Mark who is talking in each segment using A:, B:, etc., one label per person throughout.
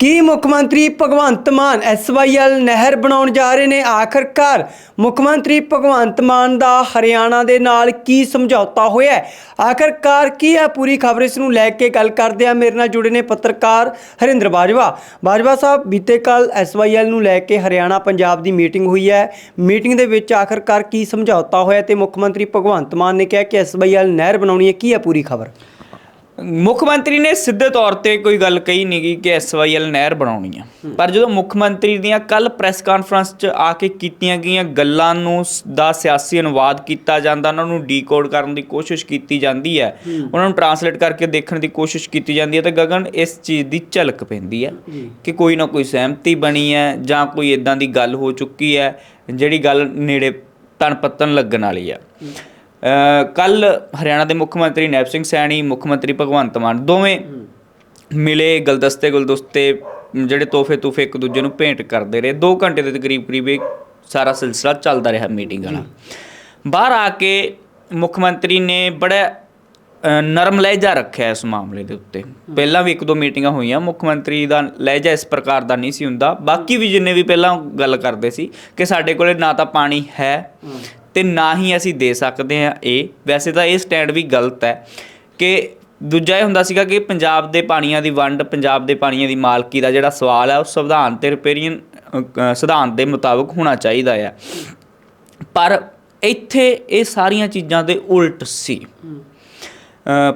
A: ਕੀ ਮੁੱਖ ਮੰਤਰੀ ਭਗਵੰਤ ਮਾਨ ਐਸਵਾਈਐਲ ਨਹਿਰ ਬਣਾਉਣ ਜਾ ਰਹੇ ਨੇ? ਆਖਰਕਾਰ ਮੁੱਖ ਮੰਤਰੀ ਭਗਵੰਤ ਮਾਨ ਦਾ ਹਰਿਆਣਾ ਦੇ ਨਾਲ ਕੀ ਸਮਝੌਤਾ ਹੋਇਆ ਹੈ? ਆਖਰਕਾਰ ਕੀ ਹੈ ਪੂਰੀ ਖਬਰ? ਇਸ ਨੂੰ ਲੈ ਕੇ ਗੱਲ ਕਰਦੇ ਆ ਮੇਰੇ ਨਾਲ ਜੁੜੇ ਨੇ ਪੱਤਰਕਾਰ ਹਰਿੰਦਰ ਬਾਜਵਾ। ਬਾਜਵਾ ਸਾਹਿਬ, ਬੀਤੇ ਕੱਲ ਐਸਵਾਈਐਲ ਨੂੰ ਲੈ ਕੇ ਹਰਿਆਣਾ ਪੰਜਾਬ ਦੀ ਮੀਟਿੰਗ ਹੋਈ ਹੈ। ਮੀਟਿੰਗ ਦੇ ਵਿੱਚ ਆਖਰਕਾਰ ਕੀ ਸਮਝੌਤਾ ਹੋਇਆ ਤੇ ਮੁੱਖ ਮੰਤਰੀ ਭਗਵੰਤ ਮਾਨ ਨੇ ਕਿਹਾ ਕਿ ਐਸਵਾਈਐਲ ਨਹਿਰ ਬਣਾਉਣੀ ਹੈ। ਕੀ ਹੈ ਪੂਰੀ ਖਬਰ?
B: ਮੁੱਖ ਮੰਤਰੀ ਨੇ ਸਿੱਧੇ ਤੌਰ ਤੇ ਕੋਈ ਗੱਲ ਕਹੀ ਨਹੀਂ ਕਿ ਐਸਵਾਈਐਲ ਨਹਿਰ ਬਣਾਉਣੀ ਆ। ਪਰ ਜਦੋਂ ਮੁੱਖ ਮੰਤਰੀ ਦੀਆਂ ਕੱਲ ਪ੍ਰੈਸ ਕਾਨਫਰੰਸ 'ਚ ਆ ਕੇ ਕੀਤੀਆਂ ਗਈਆਂ ਗੱਲਾਂ ਨੂੰ ਦਾ ਸਿਆਸੀ ਅਨੁਵਾਦ ਕੀਤਾ ਜਾਂਦਾ ਉਹਨਾਂ ਨੂੰ ਡੀਕੋਡ ਕਰਨ ਦੀ ਕੋਸ਼ਿਸ਼ ਕੀਤੀ ਜਾਂਦੀ ਹੈ ਉਹਨਾਂ ਨੂੰ ਟਰਾਂਸਲੇਟ ਕਰਕੇ ਦੇਖਣ ਦੀ ਕੋਸ਼ਿਸ਼ ਕੀਤੀ ਜਾਂਦੀ ਹੈ ਤਾਂ ਗਗਨ ਇਸ ਚੀਜ਼ ਦੀ ਝਲਕ ਪੈਂਦੀ ਹੈ ਕਿ ਕੋਈ ਨਾ ਕੋਈ ਸਹਿਮਤੀ ਬਣੀ ਹੈ ਜਾਂ ਕੋਈ ਇਦਾਂ ਦੀ ਗੱਲ ਹੋ ਚੁੱਕੀ ਹੈ ਜਿਹੜੀ ਗੱਲ ਨੇੜੇ ਤਣ ਪੱਤਨ ਲੱਗਣ ਵਾਲੀ ਆ ਕੱਲ ਹਰਿਆਣਾ ਦੇ ਮੁੱਖ ਮੰਤਰੀ ਨੈਬ ਸਿੰਘ ਸੈਣੀ, ਮੁੱਖ ਮੰਤਰੀ ਭਗਵੰਤ ਮਾਨ ਦੋਵੇਂ ਮਿਲੇ ਗਲਦਸਤੇ ਗੁਲਦਸਤੇ, ਜਿਹੜੇ ਤੋਹਫੇ ਤੂਫੇ ਇੱਕ ਦੂਜੇ ਨੂੰ ਭੇਂਟ ਕਰਦੇ ਰਹੇ। 2 ਘੰਟੇ ਦੇ ਕਰੀਬ ਕਰੀਬ ਇਹ ਸਾਰਾ ਸਿਲਸਿਲਾ ਚੱਲਦਾ ਰਿਹਾ ਮੀਟਿੰਗ ਵਾਲਾ ਬਾਹਰ ਆ ਕੇ ਮੁੱਖ ਮੰਤਰੀ ਨੇ ਬੜਾ ਨਰਮ ਲਹਿਜਾ ਰੱਖਿਆ ਇਸ ਮਾਮਲੇ ਦੇ ਉੱਤੇ। ਪਹਿਲਾਂ ਵੀ ਇੱਕ ਦੋ ਮੀਟਿੰਗਾਂ ਹੋਈਆਂ, ਮੁੱਖ ਮੰਤਰੀ ਦਾ ਲਹਿਜਾ ਇਸ ਪ੍ਰਕਾਰ ਦਾ ਨਹੀਂ ਸੀ ਹੁੰਦਾ। ਬਾਕੀ ਵੀ ਜਿੰਨੇ ਵੀ ਪਹਿਲਾਂ ਗੱਲ ਕਰਦੇ ਸੀ ਕਿ ਸਾਡੇ ਕੋਲੇ ਨਾ ਤਾਂ ਪਾਣੀ ਹੈ ਤੇ ਨਾ ਹੀ ਅਸੀਂ ਦੇ ਸਕਦੇ ਹਾਂ ਇਹ। ਵੈਸੇ ਤਾਂ ਇਹ ਸਟੈਂਡ ਵੀ ਗਲਤ ਹੈ ਕਿ ਦੂਜਾ ਇਹ ਹੁੰਦਾ ਸੀਗਾ ਕਿ ਪੰਜਾਬ ਦੇ ਪਾਣੀਆਂ ਦੀ ਵੰਡ, ਪੰਜਾਬ ਦੇ ਪਾਣੀਆਂ ਦੀ ਮਾਲਕੀ ਦਾ ਜਿਹੜਾ ਸਵਾਲ ਹੈ, ਉਹ ਸੰਵਿਧਾਨ ਤੇ ਰਿਪੇਰੀਅਨ ਸਿਧਾਂਤ ਦੇ ਮੁਤਾਬਕ ਹੋਣਾ ਚਾਹੀਦਾ ਹੈ। ਪਰ ਇੱਥੇ ਇਹ ਸਾਰੀਆਂ ਚੀਜ਼ਾਂ ਦੇ ਉਲਟ ਸੀ।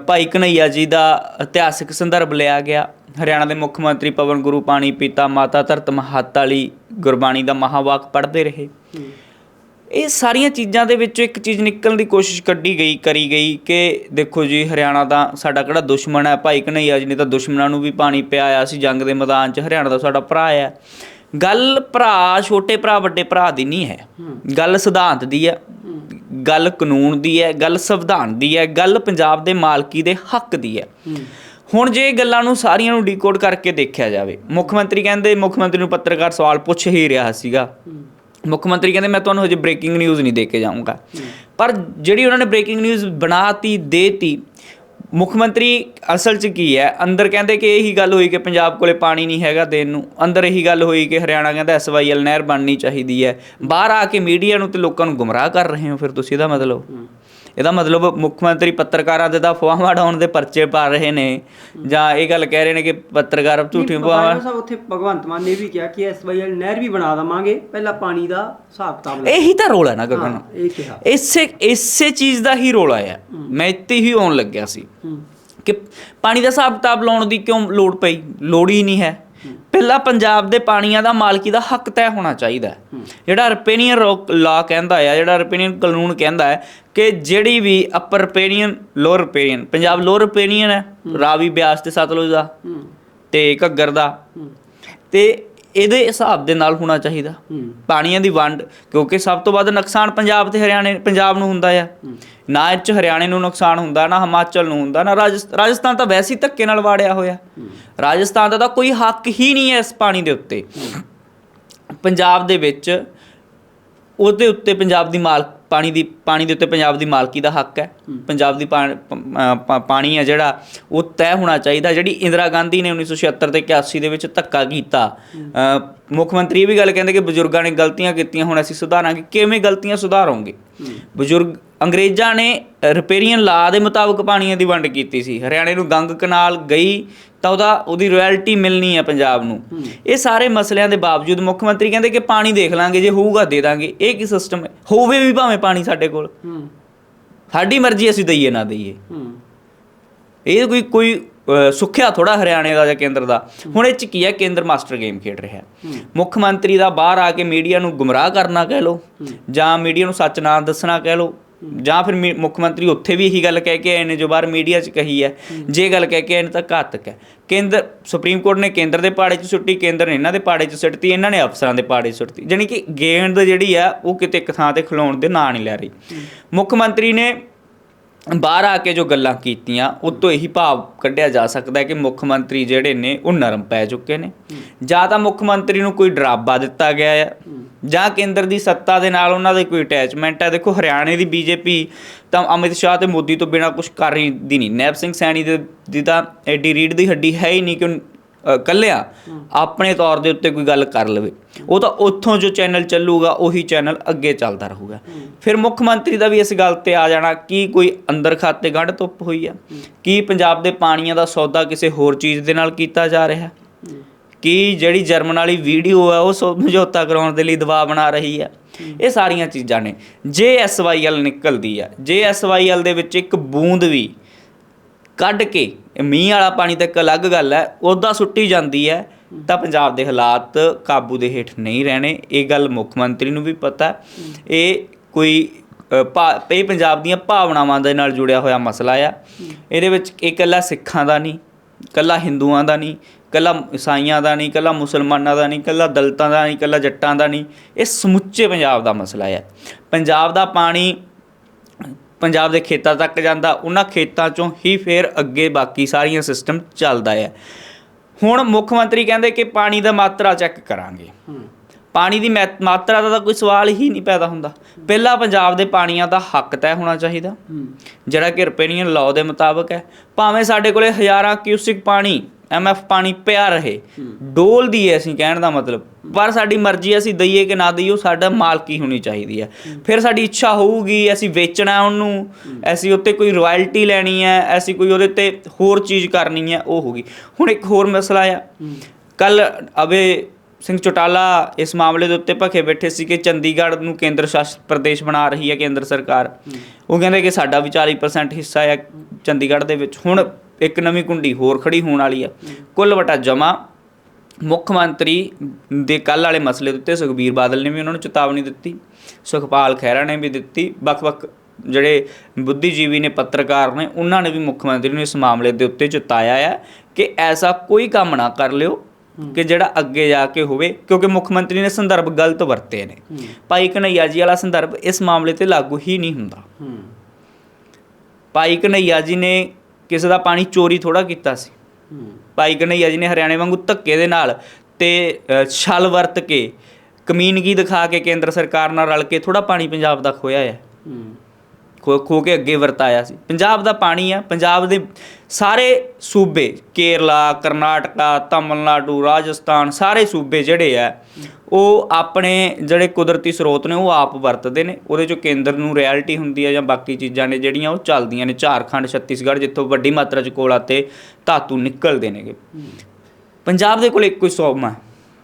B: ਭਾਈ ਕਨਈਆ ਜੀ ਦਾ ਇਤਿਹਾਸਿਕ ਸੰਦਰਭ ਲਿਆ ਗਿਆ। ਹਰਿਆਣਾ ਦੇ ਮੁੱਖ ਮੰਤਰੀ ਪਵਨ ਗੁਰੂ, ਪਾਣੀ, ਪੀਤਾ, ਮਾਤਾ ਧਰਤ ਮਹੱਤ ਵਾਲੀ ਗੁਰਬਾਣੀ ਦਾ ਮਹਾਵਾਕ ਪੜ੍ਹਦੇ ਰਹੇ। ਇਹ ਸਾਰੀਆਂ ਚੀਜ਼ਾਂ ਦੇ ਵਿੱਚੋਂ ਇੱਕ ਚੀਜ਼ ਨਿਕਲਣ ਦੀ ਕੋਸ਼ਿਸ਼ ਕੱਢੀ ਗਈ, ਕਰੀ ਗਈ ਕਿ ਦੇਖੋ ਜੀ, ਹਰਿਆਣਾ ਦਾ ਸਾਡਾ ਕਿਹੜਾ ਦੁਸ਼ਮਣ ਹੈ? ਭਾਈ ਕਨਈਆ ਜੀ ਨੇ ਤਾਂ ਦੁਸ਼ਮਣਾਂ ਨੂੰ ਵੀ ਪਾਣੀ ਪਿਆਇਆ ਸੀ, ਜੰਗ ਦੇ ਮੈਦਾਨ 'ਚ ਹਰਿਆਣਾ ਦਾ ਸਾਡਾ ਭਰਾ ਹੈ। ਗੱਲ ਭਰਾ, ਛੋਟੇ ਭਰਾ, ਵੱਡੇ ਭਰਾ ਦੀ ਨਹੀਂ ਹੈ। ਗੱਲ ਸਿਧਾਂਤ ਦੀ ਹੈ, ਗੱਲ ਕਾਨੂੰਨ ਦੀ ਹੈ, ਗੱਲ ਸੰਵਿਧਾਨ ਦੀ ਹੈ, ਗੱਲ ਪੰਜਾਬ ਦੇ ਮਾਲਕੀ ਦੇ ਹੱਕ ਦੀ ਹੈ। ਹੁਣ ਜੇ ਗੱਲਾਂ ਨੂੰ ਸਾਰੀਆਂ ਨੂੰ ਡੀਕੋਡ ਕਰਕੇ ਦੇਖਿਆ ਜਾਵੇ, ਮੁੱਖ ਮੰਤਰੀ ਕਹਿੰਦੇ, ਮੁੱਖ ਮੰਤਰੀ ਨੂੰ ਪੱਤਰਕਾਰ ਸਵਾਲ ਪੁੱਛ ਹੀ ਰਿਹਾ ਸੀਗਾ। ਮੁੱਖ ਮੰਤਰੀ ਕਹਿੰਦੇ, ਮੈਂ ਤੁਹਾਨੂੰ ਹਜੇ ਬ੍ਰੇਕਿੰਗ ਨਿਊਜ਼ ਨਹੀਂ ਦੇ ਕੇ ਜਾਊਂਗਾ। ਪਰ ਜਿਹੜੀ ਉਹਨਾਂ ਨੇ ਬ੍ਰੇਕਿੰਗ ਨਿਊਜ਼ ਬਣਾਤੀ, ਦੇਤੀ ਮੁੱਖ ਮੰਤਰੀ ਅਸਲ 'ਚ ਕੀ ਹੈ? ਅੰਦਰ ਕਹਿੰਦੇ ਕਿ ਇਹੀ ਗੱਲ ਹੋਈ ਕਿ ਪੰਜਾਬ ਕੋਲੇ ਪਾਣੀ ਨਹੀਂ ਹੈਗਾ ਦੇਣ ਨੂੰ। ਅੰਦਰ ਇਹੀ ਗੱਲ ਹੋਈ ਕਿ ਹਰਿਆਣਾ ਕਹਿੰਦਾ ਐਸਵਾਈਐਲ ਨਹਿਰ ਬਣਨੀ ਚਾਹੀਦੀ ਹੈ। ਬਾਹਰ ਆ ਕੇ ਮੀਡੀਆ ਨੂੰ ਤੇ ਲੋਕਾਂ ਨੂੰ ਗੁੰਮਰਾਹ ਕਰ ਰਹੇ ਹੋ ਫਿਰ ਤੁਸੀਂ, ਇਹਦਾ ਮਤਲਬ? ਇਹਦਾ ਮਤਲਬ ਮੁੱਖ ਮੰਤਰੀ ਪੱਤਰਕਾਰਾਂ ਦੇ ਤਾਂ ਅਫਵਾਹਾਂ ਉਡਾਉਣ ਦੇ ਪਰਚੇ ਪਾ ਰਹੇ ਨੇ। ਜਾਂ ਇਹ ਗੱਲ ਕਹਿ ਰਹੇ ਨੇ ਕਿ ਪੱਤਰਕਾਰ ਝੂਠੀ ਅਫਵਾਹਾਂ
A: ਸਾਹਿਬ ਉੱਥੇ ਭਗਵੰਤ ਮਾਨ ਨੇ ਵੀ ਕਿਹਾ ਕਿ ਐਸਵਾਈਐਲ ਨਹਿਰ ਵੀ ਬਣਾ ਦਵਾਂਗੇ। ਪਹਿਲਾਂ ਪਾਣੀ ਦਾ ਹਿਸਾਬ ਕਿਤਾਬ ਲੈ
B: ਇਹੀ ਤਾਂ ਰੋਲ ਹੈ ਨਾ ਗਗਨ।
A: ਹਾਂ, ਇਹ ਕਿਹਾ।
B: ਇਸੇ ਇਸੇ ਚੀਜ਼ ਦਾ ਹੀ ਰੋਲ ਆਇਆ ਮੈਂ ਇੱਥੇ ਹੀ ਆਉਣ ਲੱਗਿਆ ਸੀ ਕਿ ਪਾਣੀ ਦਾ ਹਿਸਾਬ ਕਿਤਾਬ ਲਾਉਣ ਦੀ ਕਿਉਂ ਲੋੜ ਪਈ? ਲੋੜ ਹੀ ਨਹੀਂ ਹੈ। ਪਹਿਲਾਂ ਪੰਜਾਬ ਦੇ ਪਾਣੀਆਂ ਦਾ ਮਾਲਕੀ ਦਾ ਹੱਕ ਤੈਅ ਹੋਣਾ ਚਾਹੀਦਾ ਹੈ। ਜਿਹੜਾ ਰਪੇਨੀਅਨ ਲਾ ਕਹਿੰਦਾ ਹੈ ਜਿਹੜਾ ਰਪੇਨੀਅਨ ਕਾਨੂੰਨ ਕਹਿੰਦਾ ਹੈ ਕਿ ਜਿਹੜੀ ਵੀ upper riparian lower riparian Punjab lower riparian ਹੈ ਰਾਵੀ ਬਿਆਸ ਤੇ ਸਤਲੁਜ ਦਾ ਤੇ ਘੱਗਰ ਦਾ ਤੇ ਇਹਦੇ ਹਿਸਾਬ ਦੇ ਨਾਲ ਹੋਣਾ ਚਾਹੀਦਾ। ਪਾਣੀਆਂ ਦੀ ਵੰਡ ਕਿਉਂਕਿ ਸਭ ਤੋਂ ਵੱਧ ਨੁਕਸਾਨ ਪੰਜਾਬ ਤੇ ਹਰਿਆਣੇ ਪੰਜਾਬ ਨੂੰ ਹੁੰਦਾ ਆ। ਨਾ ਇਹ ਚ ਹਰਿਆਣੇ ਨੂੰ ਨੁਕਸਾਨ ਹੁੰਦਾ ਨਾ ਹਿਮਾਚਲ ਨੂੰ ਹੁੰਦਾ ਨਾ ਰਾਜਸ- ਰਾਜਸਥਾਨ ਤਾਂ ਵੈਸੇ ਹੀ ਧੱਕੇ ਨਾਲ ਵਾੜਿਆ ਹੋਇਆ। ਰਾਜਸਥਾਨ ਦਾ ਤਾਂ ਕੋਈ ਹੱਕ ਹੀ ਨਹੀਂ ਹੈ ਇਸ ਪਾਣੀ ਦੇ ਉੱਤੇ। ਪੰਜਾਬ ਦੇ ਵਿੱਚ ਉਹਦੇ ਉੱਤੇ ਪੰਜਾਬ ਦੀ ਮਾਲ ਪਾਣੀ ਦੀ ਪਾਣੀ ਦੇ ਉੱਤੇ ਪੰਜਾਬ ਦੀ ਮਾਲਕੀ ਦਾ ਹੱਕ ਹੈ। ਪੰਜਾਬ ਦੀ ਪਾਣੀ ਹੈ ਜਿਹੜਾ ਉਹ ਤੈਅ ਹੋਣਾ ਚਾਹੀਦਾ। ਜਿਹੜੀ ਇੰਦਰਾ ਗਾਂਧੀ ਨੇ 1976 ਤੇ 81 ਦੇ ਵਿੱਚ ਧੱਕਾ ਕੀਤਾ। ਮੁੱਖ ਮੰਤਰੀ ਇਹ ਵੀ ਗੱਲ ਕਹਿੰਦੇ ਕਿ ਬਜ਼ੁਰਗਾਂ ਨੇ ਗਲਤੀਆਂ ਕੀਤੀਆਂ ਹੁਣ ਅਸੀਂ ਸੁਧਾਰਾਂਗੇ। ਕਿਵੇਂ ਗਲਤੀਆਂ ਸੁਧਾਰੋਗੇ? ਬਜ਼ੁਰਗ ਅੰਗਰੇਜ਼ਾਂ ਨੇ ਰਿਪੇਰੀਅਨ ਲਾ ਦੇ ਮੁਤਾਬਕ ਪਾਣੀਆਂ ਦੀ ਵੰਡ ਕੀਤੀ ਸੀ। ਹਰਿਆਣੇ ਨੂੰ ਗੰਗ ਕਨਾਲ ਗਈ ਤਾਂ ਉਹਦਾ ਉਹਦੀ ਰਾਇਲਟੀ ਮਿਲਣੀ ਹੈ ਪੰਜਾਬ ਨੂੰ। ਇਹ ਸਾਰੇ ਮਸਲਿਆਂ ਦੇ ਬਾਵਜੂਦ ਮੁੱਖ ਮੰਤਰੀ ਕਹਿੰਦੇ ਕਿ ਪਾਣੀ ਦੇਖ ਲਾਂਗੇ ਜੇ ਹੋਊਗਾ ਦੇ ਦਾਂਗੇ। ਇਹ ਕੀ ਸਿਸਟਮ ਹੈ? ਹੋਵੇ ਵੀ ਭਾਵੇਂ ਪਾਣੀ ਸਾਡੇ ਕੋਲ। ਸਾਡੀ ਮਰਜ਼ੀ ਅਸੀਂ ਦਈਏ ਨਾ ਦਈਏ। ਇਹ ਕੋਈ ਕੋਈ ਸੁੱਖਿਆ ਥੋੜਾ ਹਰਿਆਣੇ ਦਾ ਜਾਂ ਕੇਂਦਰ ਦਾ। ਹੁਣ ਇਹ ਚ ਕੀ ਹੈ? ਕੇਂਦਰ ਮਾਸਟਰ ਗੇਮ ਖੇਡ ਰਿਹਾ ਹੈ। ਮੁੱਖ ਮੰਤਰੀ ਦਾ ਬਾਹਰ ਆ ਕੇ ਮੀਡੀਆ ਨੂੰ ਗੁੰਮਰਾਹ ਕਰਨਾ ਕਹਿ ਲਓ। ਜਾਂ ਮੀਡੀਆ ਨੂੰ ਸੱਚ ਨਾ ਦੱਸਣਾ ਕਹਿ ਲਓ। ਜਾਂ ਫਿਰ ਮੀ- ਮੁੱਖ ਮੰਤਰੀ ਉੱਥੇ ਵੀ ਇਹੀ ਗੱਲ ਕਹਿ ਕੇ ਆਏ ਨੇ ਜੋ ਬਾਹਰ ਮੀਡੀਆ 'ਚ ਕਹੀ ਹੈ। ਜੇ ਗੱਲ ਕਹਿ ਕੇ ਆਏ ਨੇ ਤਾਂ ਘਾਤਕ ਹੈ। ਕੇਂਦਰ ਸੁਪਰੀਮ ਕੋਰਟ ਨੇ ਕੇਂਦਰ ਦੇ ਪਾੜੇ 'ਚ ਸੁੱਟੀ ਕੇਂਦਰ ਨੇ ਇਹਨਾਂ ਦੇ ਪਾੜੇ 'ਚ ਸੁੱਟਤੀ ਇਹਨਾਂ ਨੇ ਅਫਸਰਾਂ ਦੇ ਪਾੜੇ 'ਚ ਸੁੱਟਤੀ। ਜਾਣੀ ਕਿ ਗੇਂਦ ਜਿਹੜੀ ਆ ਉਹ ਕਿਤੇ ਇੱਕ ਥਾਂ ਤੇ ਖਲੋਣ ਦੇ ਨਾਂ ਨਹੀਂ ਲੈ ਰਹੀ। ਮੁੱਖ ਮੰਤਰੀ ਨੇ ਬਾਹਰ ਆ ਕੇ ਜੋ ਗੱਲਾਂ ਕੀਤੀਆਂ ਉਹ ਤੋਂ ਇਹੀ ਭਾਵ ਕੱਢਿਆ ਜਾ ਸਕਦਾ ਹੈ ਕਿ ਮੁੱਖ ਮੰਤਰੀ ਜਿਹੜੇ ਨੇ ਉਹ ਨਰਮ ਪੈ ਚੁੱਕੇ ਨੇ। ਜਾਂ ਤਾਂ ਮੁੱਖ ਮੰਤਰੀ ਨੂੰ ਕੋਈ ਡਰਾਬਾ ਦਿੱਤਾ ਗਿਆ ਹੈ। ਜਾਂ ਕੇਂਦਰ ਦੀ ਸੱਤਾ ਦੇ ਨਾਲ ਉਹਨਾਂ ਦੀ ਕੋਈ ਅਟੈਚਮੈਂਟ ਹੈ ਦੇਖੋ ਹਰਿਆਣੇ ਦੀ ਬੀਜੇਪੀ ਤਾਂ ਅਮਿਤ ਸ਼ਾਹ ਤੇ ਮੋਦੀ ਤੋਂ ਬਿਨਾ ਕੁਝ ਕਰ ਰਹੀ ਦੀ ਨਹੀਂ। ਨੈਬ ਸਿੰਘ ਸੈਣੀ ਦੇ ਦੀ ਤਾਂ ਐਡੀ ਰੀੜ ਦੀ ਹੱਡੀ ਹੈ ਹੀ ਨਹੀਂ ਕਿ ਕੱਲਿਆ, ਆਪਣੇ ਤੌਰ ਦੇ ਉੱਤੇ ਕੋਈ ਗੱਲ ਕਰ ਲਵੇ। ਉਹ ਤਾਂ ਉੱਥੋਂ ਜੋ ਚੈਨਲ ਚੱਲੂਗਾ, ਉਹੀ ਚੈਨਲ ਅੱਗੇ ਚੱਲਦਾ ਰਹੂਗਾ। ਫਿਰ ਮੁੱਖ ਮੰਤਰੀ ਦਾ ਵੀ ਇਸ ਗੱਲ ਤੇ ਆ ਜਾਣਾ, ਕੀ ਕੋਈ ਅੰਦਰ ਖਾਤੇ ਗੰਢ ਧੁੱਪ ਹੋਈ ਆ? ਕੀ ਪੰਜਾਬ ਦੇ ਪਾਣੀਆਂ ਦਾ ਸੌਦਾ ਕਿਸੇ ਹੋਰ ਚੀਜ਼ ਦੇ ਨਾਲ ਕੀਤਾ ਜਾ ਰਿਹਾ? ਕੀ ਜਿਹੜੀ ਜਰਮਨ ਵਾਲੀ ਵੀਡੀਓ ਆ, ਉਹ ਸਮਝੌਤਾ ਕਰਾਉਣ ਦੇ ਲਈ ਦਬਾਅ ਬਣਾ ਰਹੀ ਆ? ਇਹ ਸਾਰੀਆਂ ਚੀਜ਼ਾਂ ਨੇ। ਜੇ ਐਸਵਾਈਐਲ ਨਿਕਲਦੀ ਆ, ਜੇ ਐਸਵਾਈਐਲ ਦੇ ਵਿੱਚ ਇੱਕ ਬੂੰਦ ਵੀ ਕੱਢ ਕੇ ਮੀਂਹ ਵਾਲਾ ਪਾਣੀ ਤਾਂ ਇੱਕ ਅਲੱਗ ਗੱਲ ਹੈ, ਉਹਦਾ ਸੁੱਟੀ ਜਾਂਦੀ ਹੈ, ਤਾਂ ਪੰਜਾਬ ਦੇ ਹਾਲਾਤ ਕਾਬੂ ਦੇ ਹੇਠ ਨਹੀਂ ਰਹਿਣੇ, ਇਹ ਗੱਲ ਮੁੱਖ ਮੰਤਰੀ ਨੂੰ ਵੀ ਪਤਾ ਇਹ ਕੋਈ ਭਾ- ਇਹ ਪੰਜਾਬ ਦੀਆਂ ਭਾਵਨਾਵਾਂ ਦੇ ਨਾਲ ਜੁੜਿਆ ਹੋਇਆ ਮਸਲਾ ਆ। ਇਹਦੇ ਵਿੱਚ ਇਹ ਇਕੱਲਾ ਸਿੱਖਾਂ ਦਾ ਨਹੀਂ, ਇਕੱਲਾ ਹਿੰਦੂਆਂ ਦਾ ਨਹੀਂ, ਇਕੱਲਾ ਈਸਾਈਆਂ ਦਾ ਨਹੀਂ, ਇਕੱਲਾ ਮੁਸਲਮਾਨਾਂ ਦਾ ਨਹੀਂ, ਇਕੱਲਾ ਦਲਤਾਂ ਦਾ ਨਹੀਂ, ਇਕੱਲਾ ਜੱਟਾਂ ਦਾ ਨਹੀਂ, ਇਹ ਸਮੁੱਚੇ ਪੰਜਾਬ ਦਾ ਮਸਲਾ ਹੈ ਪੰਜਾਬ ਦਾ ਪਾਣੀ ਪੰਜਾਬ ਦੇ ਖੇਤਾਂ ਤੱਕ ਜਾਂਦਾ ਉਹਨਾਂ ਖੇਤਾਂ ਚੋਂ ਹੀ ਫਿਰ ਅੱਗੇ ਬਾਕੀ ਸਾਰੀਆਂ ਸਿਸਟਮ ਚੱਲਦਾ ਹੈ। ਹੁਣ ਮੁੱਖ ਮੰਤਰੀ ਕਹਿੰਦੇ ਕਿ ਪਾਣੀ ਦਾ ਮਾਤਰਾ ਚੈੱਕ ਕਰਾਂਗੇ। ਪਾਣੀ ਦੀ ਮਾਤਰਾ ਦਾ ਤਾਂ ਕੋਈ ਸਵਾਲ ਹੀ ਨਹੀਂ ਪੈਦਾ ਹੁੰਦਾ। ਪਹਿਲਾਂ ਪੰਜਾਬ ਦੇ ਪਾਣੀਆਂ ਦਾ ਹੱਕ ਤੈਅ ਹੋਣਾ ਚਾਹੀਦਾ। ਜਿਹੜਾ ਕਿ ਰੁਪੇਨੀਅਨ ਲਾਅ ਦੇ ਮੁਤਾਬਕ ਹੈ। ਭਾਵੇਂ ਸਾਡੇ ਕੋਲੇ ਹਜ਼ਾਰਾਂ ਕਿਊਸਿਕ ਪਾਣੀ ਐਮਐਫ ਪਾਣੀ ਪਿਆ ਰਹੇ। ਡੋਲ ਦੀ ਹੈ ਅਸੀਂ ਕਹਿਣ ਦਾ ਮਤਲਬ। ਪਰ ਸਾਡੀ ਮਰਜ਼ੀ ਅਸੀਂ ਦਈਏ ਕਿ ਨਾ ਦਈਏ ਸਾਡਾ ਮਾਲਕੀ ਹੋਣੀ ਚਾਹੀਦੀ ਹੈ ਫਿਰ ਸਾਡੀ ਇੱਛਾ ਹੋਊਗੀ, ਅਸੀਂ ਵੇਚਣਾ ਉਹਨੂੰ, ਅਸੀਂ ਉੱਤੇ ਕੋਈ ਰਾਇਲਟੀ ਲੈਣੀ ਹੈ ਅਸੀਂ ਕੋਈ ਉਹਦੇ ਤੇ ਹੋਰ ਚੀਜ਼ ਕਰਨੀ ਹੈ ਉਹ ਹੋਗੀ ਹੁਣ ਇੱਕ ਹੋਰ ਮਸਲਾ ਆ। ਕੱਲ ਅਬੇ ਸਿੰਘ ਚੋਟਾਲਾ ਇਸ ਮਾਮਲੇ ਦੇ ਉੱਤੇ ਭਖੇ ਬੈਠੇ ਸੀ ਕਿ ਚੰਡੀਗੜ੍ਹ ਨੂੰ ਕੇਂਦਰ ਸ਼ਾਸਿਤ ਪ੍ਰਦੇਸ਼ ਬਣਾ ਰਹੀ ਹੈ ਕੇਂਦਰ ਸਰਕਾਰ। ਉਹ ਕਹਿੰਦੇ ਕਿ ਸਾਡਾ ਵੀ 40% ਹਿੱਸਾ ਹੈ ਚੰਡੀਗੜ੍ਹ ਦੇ ਵਿੱਚ। ਹੁਣ ਇੱਕ ਨਵੀਂ ਕੁੰਡੀ ਹੋਰ ਖੜੀ ਹੋਣ ਵਾਲੀ ਹੈ ਕੁੱਲ ਵਟਾ ਜਮਾ ਮੁੱਖ ਮੰਤਰੀ ਦੇ ਕੱਲ ਵਾਲੇ ਮਸਲੇ ਦੇ ਉੱਤੇ ਸੁਖਬੀਰ ਬਾਦਲ ਨੇ ਵੀ ਉਹਨਾਂ ਨੂੰ ਚੇਤਾਵਨੀ ਦਿੱਤੀ ਸੁਖਪਾਲ ਖਹਿਰਾ ਨੇ ਵੀ ਦਿੱਤੀ ਵੱਖ-ਵੱਖ ਜਿਹੜੇ ਬੁੱਧੀਜੀਵੀ ਨੇ ਪੱਤਰਕਾਰ ਨੇ ਉਹਨਾਂ ਨੇ ਵੀ ਮੁੱਖ ਮੰਤਰੀ ਨੂੰ ਇਸ ਮਾਮਲੇ ਦੇ ਉੱਤੇ ਚੇਤਾਇਆ ਹੈ ਕਿ ਐਸਾ ਕੋਈ ਕੰਮ ਨਾ ਕਰ ਲਿਓ ਕਿ ਜਿਹੜਾ ਅੱਗੇ ਜਾ ਕੇ ਹੋਵੇ ਕਿਉਂਕਿ ਮੁੱਖ ਮੰਤਰੀ ਨੇ ਸੰਦਰਭ ਗਲਤ ਵਰਤੇ ਨੇ। ਭਾਈ ਕਨਈਆ ਜੀ ਵਾਲਾ ਸੰਦਰਭ ਇਸ ਮਾਮਲੇ ਤੇ ਲਾਗੂ ਹੀ ਨਹੀਂ ਹੁੰਦਾ। ਭਾਈ ਕਨਈਆ ਜੀ ਨੇ ਕਿਸੇ ਦਾ ਪਾਣੀ ਚੋਰੀ ਥੋੜਾ ਕੀਤਾ ਸੀ। ਭਾਈ ਕਨਈਆ ਜੀ ਨੇ ਹਰਿਆਣੇ ਵਾਂਗੂ ਧੱਕੇ ਦੇ ਨਾਲ ਤੇ ਛਲ ਵਰਤ ਕੇ ਕਮੀਨਗੀ ਦਿਖਾ ਕੇ ਕੇਂਦਰ ਸਰਕਾਰ ਨਾਲ ਰਲ ਕੇ ਥੋੜਾ ਪਾਣੀ ਪੰਜਾਬ ਦਾ ਖੋਇਆ ਹੈ। ਖੋ ਖੋ ਕੇ ਅੱਗੇ ਵਰਤਾਇਆ ਸੀ। ਪੰਜਾਬ ਦਾ ਪਾਣੀ ਆ। ਪੰਜਾਬ ਦੇ ਸਾਰੇ ਸੂਬੇ ਕੇਰਲਾ ਕਰਨਾਟਕਾ ਤਾਮਿਲਨਾਡੂ ਰਾਜਸਥਾਨ ਸਾਰੇ ਸੂਬੇ ਜਿਹੜੇ ਆ ਉਹ ਆਪਣੇ ਜਿਹੜੇ ਕੁਦਰਤੀ ਸਰੋਤ ਨੇ ਉਹ ਆਪ ਵਰਤਦੇ ਨੇ। ਉਹਦੇ ਚੋਂ ਕੇਂਦਰ ਨੂੰ ਰਿਐਲਿਟੀ ਹੁੰਦੀ ਹੈ ਜਾਂ ਬਾਕੀ ਚੀਜ਼ਾਂ ਨੇ ਜਿਹੜੀਆਂ ਉਹ ਚੱਲਦੀਆਂ ਨੇ। ਝਾਰਖੰਡ ਛੱਤੀਸਗੜ੍ਹ ਜਿੱਥੋਂ ਵੱਡੀ ਮਾਤਰਾ 'ਚ ਕੋਲਾ ਤੇ ਧਾਤੂ ਨਿਕਲਦੇ ਨੇਗੇ। ਪੰਜਾਬ ਦੇ ਕੋਲ ਇੱਕੋ ਹੀ ਸੋਮਾ ਹੈ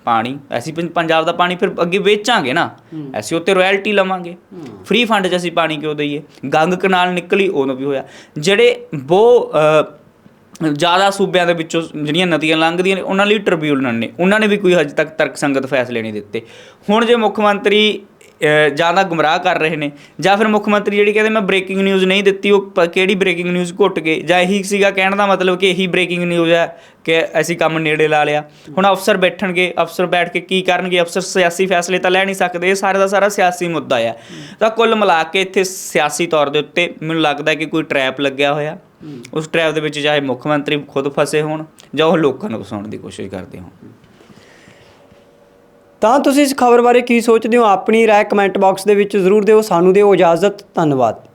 B: ਪਾਣੀ ਅਸੀਂ ਪੰ- ਪੰਜਾਬ ਦਾ ਪਾਣੀ ਫਿਰ ਅੱਗੇ ਵੇਚਾਂਗੇ ਨਾ। ਅਸੀਂ ਉੱਤੇ ਰਾਇਲਟੀ ਲਵਾਂਗੇ। ਫ੍ਰੀ ਫੰਡ 'ਚ ਅਸੀਂ ਪਾਣੀ ਕਿਉਂ ਦਈਏ? ਗੰਗ ਕਨਾਲ ਨਿਕਲੀ ਉਦੋਂ ਵੀ ਹੋਇਆ। ਜਿਹੜੇ ਬਹੁ ਅ, ਜ਼ਿਆਦਾ ਸੂਬਿਆਂ ਦੇ ਵਿੱਚੋਂ ਜਿਹੜੀਆਂ ਨਦੀਆਂ ਲੰਘਦੀਆਂ ਨੇ ਉਹਨਾਂ ਲਈ ਟ੍ਰਿਬਿਊਨਲ ਨੇ। ਉਹਨਾਂ ਨੇ ਵੀ ਕੋਈ ਹਜੇ ਤੱਕ ਤਰਕਸੰਗਤ ਫੈਸਲੇ ਨਹੀਂ ਦਿੱਤੇ। ਹੁਣ ਜੇ ਮੁੱਖ ਮੰਤਰੀ ਜ਼ਿਆਦਾ ਗੁੰਮਰਾਹ ਕਰ ਰਹੇ ਨੇ। ਜਾਂ ਫਿਰ ਮੁੱਖ ਮੰਤਰੀ ਜਿਹੜੀ ਕਹਿੰਦੇ ਮੈਂ ਬ੍ਰੇਕਿੰਗ ਨਿਊਜ਼ ਨਹੀਂ ਦਿੱਤੀ ਉਹ ਕਿਹੜੀ ਬ੍ਰੇਕਿੰਗ ਨਿਊਜ਼ ਘੁੱਟ ਗਏ ਜਾਂ ਇਹੀ ਸੀਗਾ ਕਹਿਣ ਦਾ ਮਤਲਬ ਕਿ ਇਹੀ ਬ੍ਰੇਕਿੰਗ ਨਿਊਜ਼ ਹੈ ਕਿ ਅਸੀਂ ਕੰਮ ਨੇੜੇ ਲਾ ਲਿਆ। ਹੁਣ ਅਫਸਰ ਬੈਠਣਗੇ ਅਫਸਰ ਬੈਠ ਕੇ ਕੀ ਕਰਨਗੇ? ਅਫਸਰ ਸਿਆਸੀ ਫੈਸਲੇ ਤਾਂ ਲੈ ਨਹੀਂ ਸਕਦੇ ਇਹ ਸਾਰੇ ਦਾ ਸਾਰਾ ਸਿਆਸੀ ਮੁੱਦਾ ਆ। ਤਾਂ ਕੁੱਲ ਮਿਲਾ ਕੇ ਇੱਥੇ ਸਿਆਸੀ ਤੌਰ ਦੇ ਉੱਤੇ ਮੈਨੂੰ ਲੱਗਦਾ ਕਿ ਕੋਈ ਟ੍ਰੈਪ ਲੱਗਿਆ ਹੋਇਆ। ਉਸ ਟ੍ਰੈਪ ਦੇ ਵਿੱਚ ਚਾਹੇ ਮੁੱਖ ਮੰਤਰੀ ਖੁਦ ਫਸੇ ਹੋਣ ਜਾਂ ਉਹ ਲੋਕਾਂ ਨੂੰ ਫਸਾਉਣ ਦੀ ਕੋਸ਼ਿਸ਼ ਕਰਦੇ ਹੋਣ।
A: ਤਾਂ ਤੁਸੀਂ ਇਸ ਖਬਰ ਬਾਰੇ ਕੀ ਸੋਚਦੇ ਹੋ? ਆਪਣੀ ਰਾਏ ਕਮੈਂਟ ਬਾਕਸ ਦੇ ਵਿੱਚ ਜ਼ਰੂਰ ਦਿਓ। ਸਾਨੂੰ ਦਿਓ ਇਜਾਜ਼ਤ। ਧੰਨਵਾਦ।